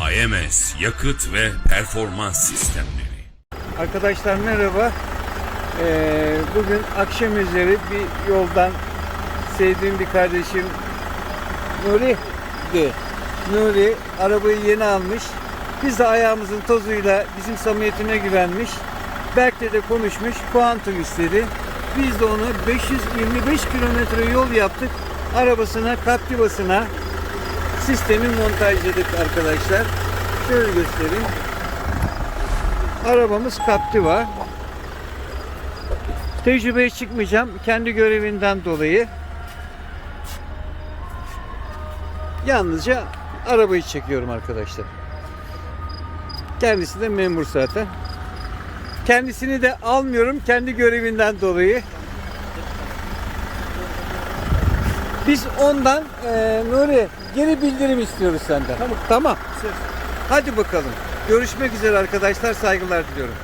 AMS Yakıt ve Performans Sistemleri Arkadaşlar merhaba. Ee, bugün akşam üzeri bir yoldan sevdiğim bir kardeşim Nuri'di. Nuri arabayı yeni almış. Biz de ayağımızın tozuyla bizim samimiyetine güvenmiş. Berk'le de konuşmuş. Kuantum istedi. Biz de onu 525 kilometre yol yaptık. Arabasına, Captiva'sına sistemi montajladık arkadaşlar. Şöyle göstereyim. Arabamız Captiva. Tecrübeye çıkmayacağım kendi görevinden dolayı. Yalnızca arabayı çekiyorum arkadaşlar. Kendisi de memur zaten. Kendisini de almıyorum kendi görevinden dolayı. Biz ondan eee Nuri geri bildirim istiyoruz senden. Tamam. Tamam. Hadi bakalım. Görüşmek üzere arkadaşlar. Saygılar diliyorum.